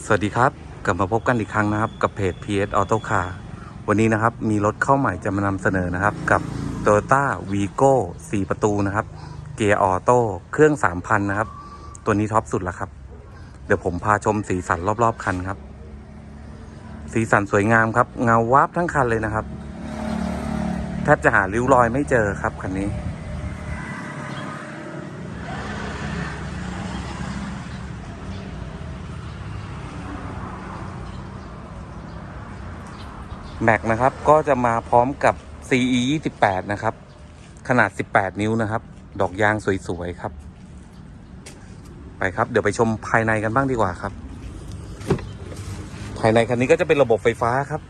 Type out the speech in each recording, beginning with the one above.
สวัสดีครับ กลับมาพบกันอีกครั้งนะครับ กับเพจ PS Auto Car วันนี้นะครับมีรถเข้าใหม่จะมานำเสนอนะครับ กับ Toyota Vigo 4 ประตูนะครับ เกียร์ออโต้เครื่อง 3,000 นะครับ ตัวนี้ท็อปสุดแล้วครับ เดี๋ยวผมพาชมสีสันรอบๆ คันครับ สีสันสวยงามครับ เงาวับทั้งคันเลยนะครับ แทบจะหาริ้วรอยไม่เจอครับคันนี้ แม็กนะครับ ก็จะมาพร้อมกับ CE 28นะครับ ขนาด 18 นิ้วนะครับ ดอกยางสวยๆครับ ไปครับ เดี๋ยวไปชมภายในกันบ้างดีกว่าครับ ภายในคันนี้ก็จะเป็นระบบไฟฟ้าครับ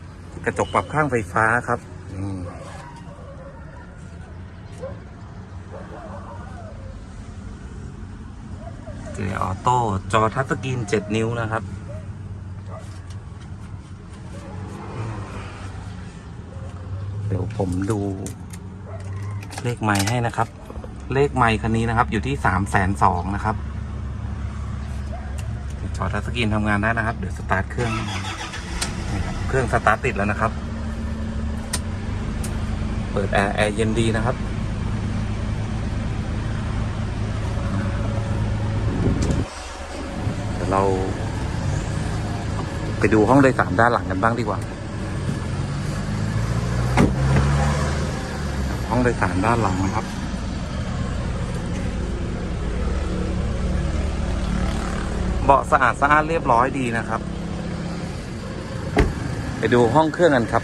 กระจกปรับข้างไฟฟ้าครับอืมเกียร์ออโต้จอทัชสกรีน 7 นิ้วนะครับ ดี๋ยวผมดู เลขไม้ให้นะครับ เลขไม้คันนี้นะครับ อยู่ที่สามแสนสองนะครับจอทัสกรีนทำงานได้นะครับ เดี๋ยวสตาร์ทเครื่อง เครื่องสตาร์ทติดแล้วนะครับ เปิดแอร์แอร์เย็นดีนะครับเดี๋ยวเรา ไปดูห้องโดยสารด้านหลังกันบ้างดีกว่า ห้อง โดยสารด้านหลังนะครับ เบาะสะอาดสะอาดเรียบร้อยดีนะครับ ไปดูห้องเครื่องกันครับ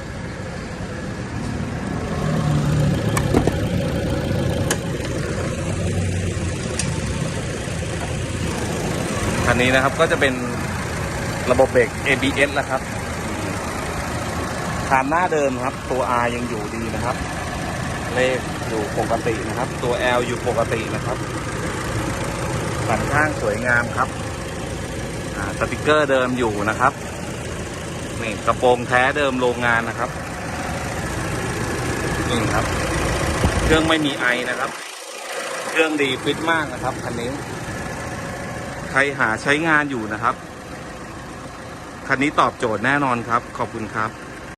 คันนี้นะครับก็จะเป็นระบบเบรก ABS แล้วครับคานหน้าเดิมครับ ตัว R ยังอยู่ดีนะครับ เลขอยู่ปกตินะครับ ตัว L อยู่ปกตินะครับสันข้างสวยงามครับสติกเกอร์เดิมอยู่นะครับนี่กระโปรงแท้เดิมโรงงานนะครับนี่ครับ เครื่องไม่มีไอนะครับ เครื่องดีฟิตมากนะครับคันนี้ ใครหาใช้งานอยู่นะครับ คันนี้ตอบโจทย์แน่นอนครับ ขอบคุณครับ